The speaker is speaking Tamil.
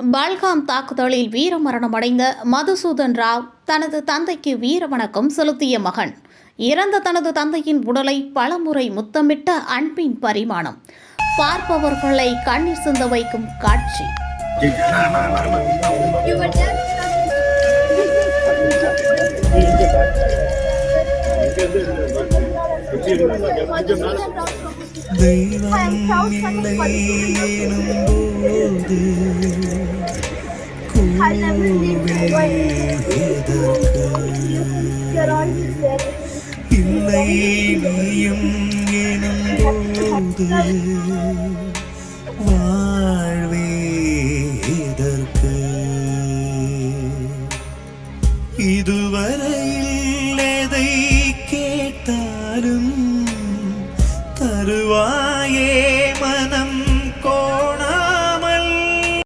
பல்காம் தாக்குதலில் வீரமரணமடைந்த மதுசூதன் ராவ் தனது தந்தைக்கு வீரவணக்கம் செலுத்திய மகன். இறந்த தனது தந்தையின் உடலை பலமுறை முத்தமிட்ட அன்பின் பரிமாணம். பார்ப்பவர்களை கண்ணீர் சிந்த வைக்கும் காட்சி. தெய்வம் இல்லை இல்லை நீயும் எனும்போது வாழ்வேதற்கு இதுவரையில் எதை கேட்டாலும் தருவாயே